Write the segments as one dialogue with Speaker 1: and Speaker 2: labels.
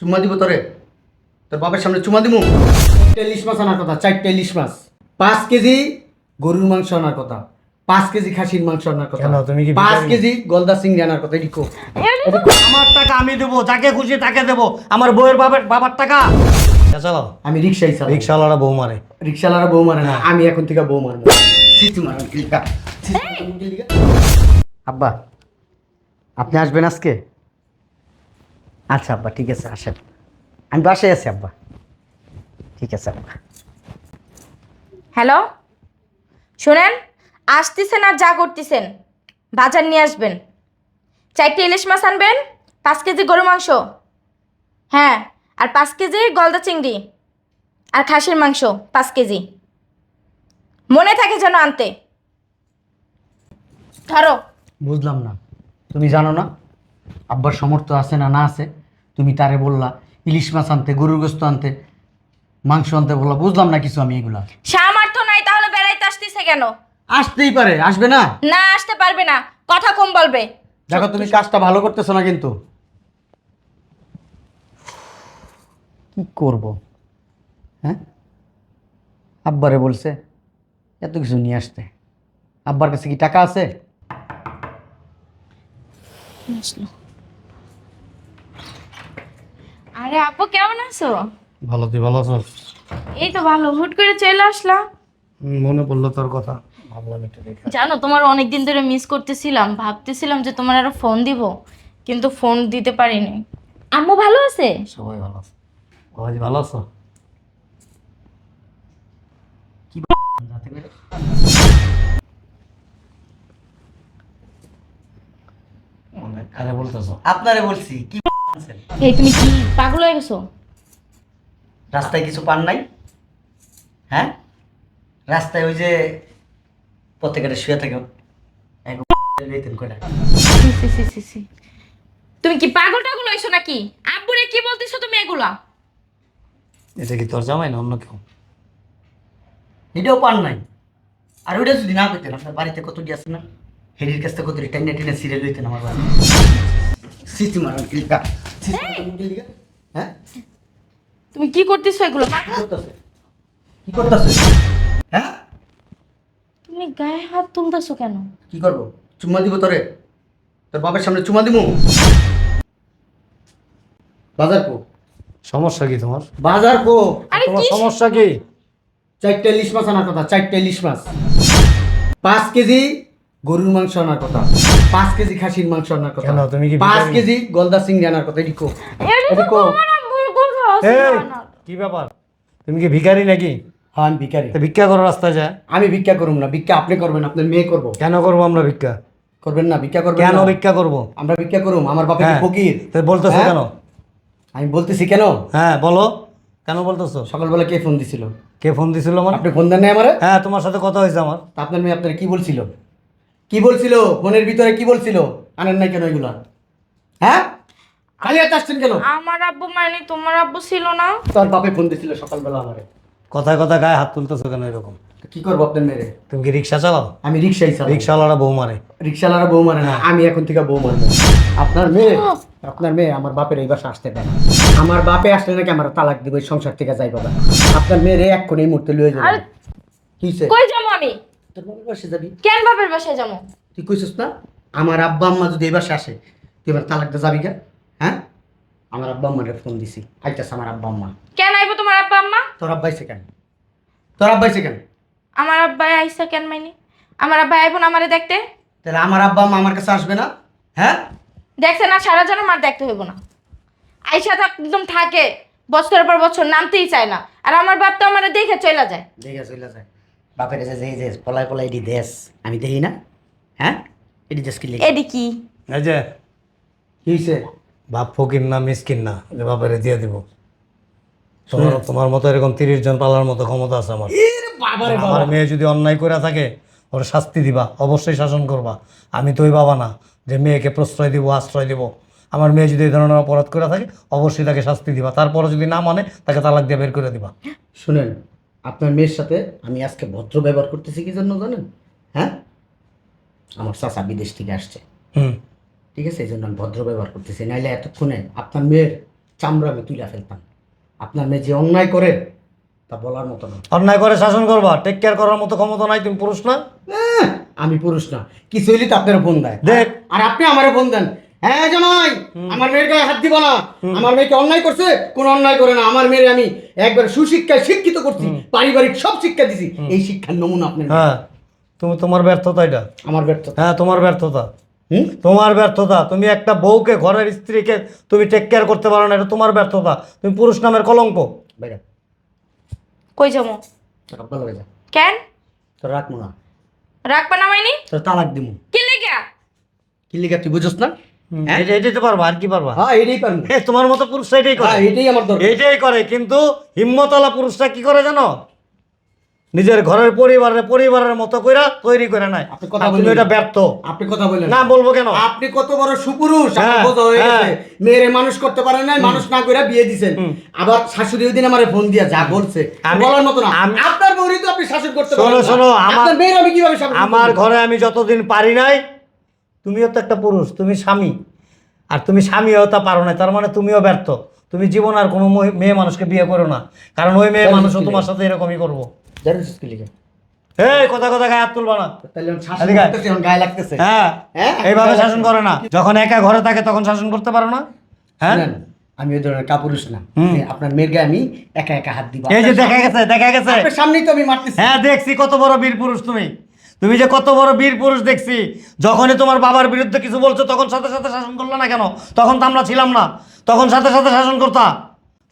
Speaker 1: চুম্মা দিব তোরে। তোর বাপের সামনে চুমা দিব চারটে ইলিশ মাছ আনার কথা চারটে ইলিশ মাছ। পাঁচ কেজি গরুর মাংস আনার কথা পাঁচ কেজি খাসির মাংস আনার কথা
Speaker 2: কেন, তুমি কি
Speaker 1: পাঁচ
Speaker 2: ভিখারি?
Speaker 1: কেজি গলদা সিংড়ি আনার কথা এদিকো
Speaker 2: আমার টাকা আমি দেবো যাকে খুশি তাকে দেবো আমার বউয়ের বাবার বাবার টাকা। চলো।
Speaker 1: আমি রিক্সাই চালাই
Speaker 2: রিক্সাওয়ালারা বউ মারে।
Speaker 1: রিক্সাওয়ালারা বউ মারে না আমি এখন থেকে বউ মারবো। আব্বা আপনি আসবেন আজকে? আচ্ছা আব্বা ঠিক আছে আসেন। আমি বাসায় আছি আব্বা। ঠিক আছে আব্বা।
Speaker 3: হ্যালো? শুনেন আসতেছেন আর যা করতেছেন বাজার নিয়ে আসবেন। চারটে ইলিশ মাছ আনবেন পাঁচ কেজি গরু মাংস। হ্যাঁ আর পাঁচ কেজি গলদা চিংড়ি আর খাসির মাংস পাঁচ কেজি। মনে থাকে যেন আনতে। ধরো।
Speaker 1: বুঝলাম না। তুমি জানো না? আব্বার সমর্থ আছে না না আছে? তুমি তারে বললা ইলিশ মাছ আনতে গরুর গোস্ত আনতে মাংস আনতে বললা বুঝলাম না কিছু আমি এগুলা।
Speaker 3: সামর্থ্য নাই তাহলে বেড়াইতে আসতেছে কেন?
Speaker 1: আসতেই পারে আসবে না?
Speaker 3: না আসতে পারবে না কথা কম বলবে।
Speaker 1: দেখো তুমি কাজটা ভালো করতেছো না কিন্তু। কি করব? হ্যাঁ? আব্বারে বলছে এত কিছু নিয়ে আসতে। আব্বার কাছে কি টাকা আছে?
Speaker 3: আরে আপু কেমন আছো?
Speaker 2: ভালো তুই ভালো আছো?
Speaker 3: এই তো ভালো হুট করে চলে আসলাম।
Speaker 2: মনে পড়ল তোর কথা। ভাবলাম একটু দেখে
Speaker 3: জানো তোমার অনেক দিন ধরে মিস করতেছিলাম ভাবতেছিলাম যে তোমার আরও ফোন দিব কিন্তু ফোন দিতে পারিনি। আম্মু ভালো আছে?
Speaker 2: সবাই ভালো আছে। বাবাজি ভালো আছো? কারে বলতেছো।
Speaker 1: আপনারে বলছি কি
Speaker 3: এই তুমি কি পাগল হয়ে গেছো?
Speaker 1: রাস্তায় কিছু পান নাই? হ্যাঁ? রাস্তায় ওই যে প্রত্যেকের শুয়ে থাকে।
Speaker 3: তুমি কি পাগল টাগল হয়েছো নাকি? আব্বুরে কি বলতেছো তুমি এগুলা?
Speaker 2: এটা কি তোর জামাই না অন্য কেউ?
Speaker 1: এটাও পান নাই। আর ওইটা যদি না করতেন আপনার বাড়িতে কত আছে না? হেডির কাছ থেকে কত টেনে টেনে সিরিয়াল লইতেন আমার বাড়ি। সিসি মারান কিলিকা সিসি মারান কিলিকা হ্যাঁ?
Speaker 3: তুমি কি করতেছো এগুলো?
Speaker 1: কি করতেছে? হ্যাঁ?
Speaker 3: তুমি গায়ে হাত তুলতেছো কেন?
Speaker 1: কি করব? চুম্মা দিব তোরে। তোর বাবার সামনে চুমা দিব বাজার কো।
Speaker 2: সমস্যা কি তোমার?
Speaker 1: বাজার কো।
Speaker 2: তোমার সমস্যা কি?
Speaker 1: চারটে ইলিশ মাছ আনার কথা চারটে ইলিশ মাছ। পাঁচ কেজি গরুর মাংস আনার কথা পাঁচ কেজি খাসির মাংস আনার কথা
Speaker 2: কেন, তুমি কি
Speaker 1: পাঁচ কেজি গলদা সিংড়ি আনার কথা এদিকো।
Speaker 2: কি। ব্যাপার? তুমি কি ভিখারি নাকি?
Speaker 1: হ্যাঁ আমি ভিকারি
Speaker 2: তা ভিক্ষা করো রাস্তা যায়?
Speaker 1: আমি ভিক্ষা করুম না ভিক্ষা আপনি করবেন আপনার মেয়ে করব।
Speaker 2: কেন করব আমরা ভিক্ষা?
Speaker 1: করবেন না ভিক্ষা করবেন
Speaker 2: কেন? ভিক্ষা করব?
Speaker 1: আমরা ভিক্ষা করুম আমার বাপে
Speaker 2: হ্যাঁ।
Speaker 1: ফকির।
Speaker 2: তো বলতেছো
Speaker 1: হ্যাঁ?
Speaker 2: কেন?
Speaker 1: আমি বলতেছি কেন?
Speaker 2: হ্যাঁ বলো। কেন বলতেছো?
Speaker 1: সকালবেলা কে ফোন দিছিল?
Speaker 2: কে ফোন দিছিল আমার
Speaker 1: আপনি ফোন দেন নাই আমারে?
Speaker 2: হ্যাঁ তোমার সাথে কথা হয়েছে আমার।
Speaker 1: আপনার মেয়ে আপনার কি বলছিল? কি বলছিল? ফোনের ভিতরে কি বলছিল? আনেন নাই কেন এগুলা? হ্যাঁ? খালি হাতে আসছেন কেন?
Speaker 3: আমার আব্বু মানে তোমার আব্বু ছিল না?
Speaker 1: তোর বাপে ফোন দিছিল সকালবেলা আমারে।
Speaker 2: কথায় কথা গায়ে হাত তুলতেছো কেন এরকম?
Speaker 1: কি করব আপনার মেয়ে
Speaker 2: তুমি কি রিক্সা চালাও?
Speaker 1: আমি রিক্সাই চালাই
Speaker 2: রিক্সাওয়ালারা বউ মারে।
Speaker 1: রিক্সাওয়ালারা বউ মারে না আমি এখন থেকে বউ মারবো। আপনার মেয়ে আপনার মেয়ে আমার বাপের এই বাসা আসতে দেয় না। আমার বাপে আসলে নাকি আমার তালাক দিব এই সংসার থেকে যাই বাবা আপনার মেয়ে রে এক্ষুনি এই মুহূর্তে লয়ে যাবে।
Speaker 3: আরে-
Speaker 1: কি হইছে?
Speaker 3: কই যাব আমি?
Speaker 1: তোর বাপের বাসে যাবি?
Speaker 3: কেন বাপের বাসায় যাব?
Speaker 1: তুই কইছিস না আমার আব্বা আম্মা যদি এই বাসে আসে তুই এবার তালাকটা যাবি কে হ্যাঁ? আমার আব্বা আম্মারে ফোন দিছি আইতাছে আমার আব্বা আম্মা।
Speaker 3: কেন আইবো তোমার আব্বা আম্মা?
Speaker 1: তোর আব্বা আইছে কেন? তোর আব্বা আইছে কেন?
Speaker 3: আমার আব্বা আইসা কেন মাইনি? আমার আব্বা আইবো না আমারে দেখতে?
Speaker 1: তাহলে আমার আব্বা আম্মা আমার কাছে আসবে না হ্যাঁ?
Speaker 3: দেখছে না সারা যেন মার দেখতে হইব না। আইসা তো একদম থাকে বছরের পর বছর নামতেই চায় না। আর আমার বাপ তো আমার দেখে চলে যায়।
Speaker 1: দেখে চলে যায়। বাপের এসে যে যে পলায় পলায় এটি দেশ আমি দেখি না? হ্যাঁ? এটি দেশ কি লেগে
Speaker 3: এডি কি?
Speaker 2: এই যে
Speaker 1: কি হয়েছে
Speaker 2: বাপ ফকির না মিসকিন না যে বাপেরে দিয়ে দিব। তোমার তোমার মতো এরকম তিরিশ জন পালার মতো ক্ষমতা আছে আমার। আমার মেয়ে যদি অন্যায় করে থাকে ওর শাস্তি দিবা অবশ্যই শাসন করবা। আমি তো ওই বাবা না যে মেয়েকে প্রশ্রয় দিব আশ্রয় দিব। আমার মেয়ে যদি এই ধরনের অপরাধ করে থাকে অবশ্যই তাকে শাস্তি দিবা। তারপরে যদি না মানে তাকে তালাক দিয়ে বের করে দিবা।
Speaker 1: শুনেন আপনার মেয়ের সাথে আমি আজকে ভদ্র ব্যবহার করতেছি কি জন্য জানেন? হ্যাঁ? আমার চাচা বিদেশ থেকে আসছে।
Speaker 2: হুম।
Speaker 1: ঠিক আছে? এই জন্য আমি ভদ্র ব্যবহার করতেছি। নাইলে এতক্ষণে আপনার মেয়ের চামড়া আমি তুলে ফেলতাম। আপনার মেয়ে যে অন্যায় করে তা বলার মতো না।
Speaker 2: অন্যায় করে শাসন করবা? টেক কেয়ার করার মতো ক্ষমতা নাই তুমি পুরুষ না?
Speaker 1: আমি পুরুষ না। কিছু হইলে তো আপনার বোন দেয়।
Speaker 2: দেখ।
Speaker 1: আর আপনি আমারে বোন দেন। হ্যাঁ জামাই আমার মেয়ের গায়ে হাত দিব না। আমার মেয়েকে অন্যায় করছে কোন অন্যায় করে না। আমার মেয়ের আমি একবার সুশিক্ষায় শিক্ষিত করছি পারিবারিক সব শিক্ষা দিছি। এই শিক্ষার নমুনা আপনার
Speaker 2: হ্যাঁ তুমি তোমার ব্যর্থতা এটা।
Speaker 1: আমার ব্যর্থ
Speaker 2: হ্যাঁ তোমার ব্যর্থতা।
Speaker 1: হুম?
Speaker 2: তোমার ব্যর্থতা। তুমি একটা বউকে ঘরের স্ত্রীকে তুমি টেক কেয়ার করতে পারো না এটা তোমার ব্যর্থতা। তুমি পুরুষ নামের কলঙ্ক।
Speaker 3: কই যাব?
Speaker 1: লগে
Speaker 3: কেন?
Speaker 1: তোর রাখব না।
Speaker 3: রাখবা না মাইনি?
Speaker 1: তোর তালাক দিমু।
Speaker 3: কি লেগা?
Speaker 1: কি লিখা তুই বুঝছ না?
Speaker 2: এটাই তো পারবা আর কি পারবা?
Speaker 1: হ্যাঁ এটাই পারব।
Speaker 2: তোমার মতো পুরুষ এটাই করে।
Speaker 1: হ্যাঁ এটাই আমার দরকার।
Speaker 2: এইটাই করে কিন্তু হিম্মতলা পুরুষটা কি করে জানো? নিজের ঘরের পরিবারের পরিবারের মতো কইরা তৈরি করে নাই
Speaker 1: আপনি কথা
Speaker 2: এটা ব্যর্থ।
Speaker 1: আপনি কথা বলেন।
Speaker 2: না বলব কেন?
Speaker 1: আপনি কত বড় সুপুরুষ আপনার
Speaker 2: হ্যাঁ,
Speaker 1: বোঝা হয়ে
Speaker 2: হ্যাঁ।
Speaker 1: গেছে। মেয়েরে মানুষ করতে পারেন নাই মানুষ না করে বিয়ে দিছেন। আবার শাশুড়ি ওই দিন আমার ফোন দিয়া যা বলছে। বলার মতো না। আপনার বউরই তো আপনি শাসন করতে পারেন না।
Speaker 2: শোনো, আমার-
Speaker 1: মেয়ের আমি কীভাবে
Speaker 2: আমার ঘরে আমি যতদিন পারি নাই তুমিও তো একটা পুরুষ তুমি স্বামী। আর তুমি স্বামীও তা পারো না তার মানে তুমিও ব্যর্থ। তুমি জীবন আর কোনো মেয়ে মানুষকে বিয়ে করো না। কারণ ওই মেয়ে মানুষও তোমার সাথে এরকমই করব।
Speaker 1: জানিস কি লিখে?
Speaker 2: এই কথা কথা গায়ে হাত তুলবা না।
Speaker 1: গায়ে লাগতেছে।
Speaker 2: হ্যাঁ
Speaker 1: হ্যাঁ?
Speaker 2: এইভাবে শাসন করে না। যখন একা ঘরে থাকে তখন শাসন করতে পারো না। হ্যাঁ?
Speaker 1: আমি ওই ধরনের কাপুরুষ না। আপনার মেয়ের গায়ে আমি একা একা হাত দিব।
Speaker 2: এই যে দেখা গেছে দেখা গেছে।
Speaker 1: সামনেই তো আমি মারতেছি।
Speaker 2: হ্যাঁ দেখছি কত বড় বীর পুরুষ তুমি। তুমি যে কত বড় বীর পুরুষ দেখছি যখনই তোমার বাবার বিরুদ্ধে কিছু বলছো তখন সাথে সাথে শাসন করলে না কেন? তখন তো আমরা ছিলাম না। তখন সাথে সাথে শাসন করতা।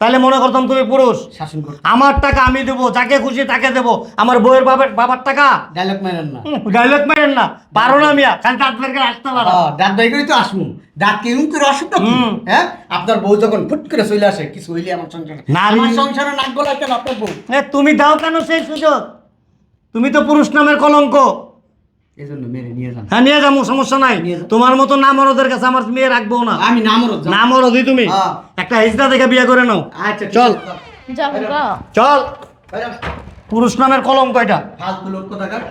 Speaker 2: তাহলে মনে করতাম তুমি পুরুষ।
Speaker 1: শাসন করতে
Speaker 2: আমার টাকা আমি দেবো যাকে খুশি তাকে দেবো। আমার বউয়ের বাবার বাবার টাকা?
Speaker 1: ডায়লগ মারেন না।
Speaker 2: ডাইলগ মেরেন না। পারো না মিয়া খালি তার বের করে আসতে পারো।
Speaker 1: দাঁত বাই করে তো আসমু। দাঁত কেউ করে অসুখ কি? হ্যাঁ? আপনার বউ যখন ফুট করে চলে আসে কিছু হইলে আমার সংসারে। আমার সংসারে নাক গলায় কেন আপনার বউ?
Speaker 2: তুমি দাও কেন সেই সুযোগ? তুমি তো পুরুষ নামের কলঙ্ক।
Speaker 1: এই নিয়ে যান।
Speaker 2: হ্যাঁ নিয়ে যাব সমস্যা নাই। তোমার মতো নামরদের কাছে আমার মেয়ে রাখব না।
Speaker 1: আমি নামরদ
Speaker 2: না মরদই তুমি।
Speaker 1: হ্যাঁ।
Speaker 2: একটা হিজড়া দেখে বিয়ে করে নাও।
Speaker 1: আচ্ছা
Speaker 2: চল। চল। পুরুষ নামের কলঙ্ক এটা।
Speaker 1: ফালতু লোক কোথাকার?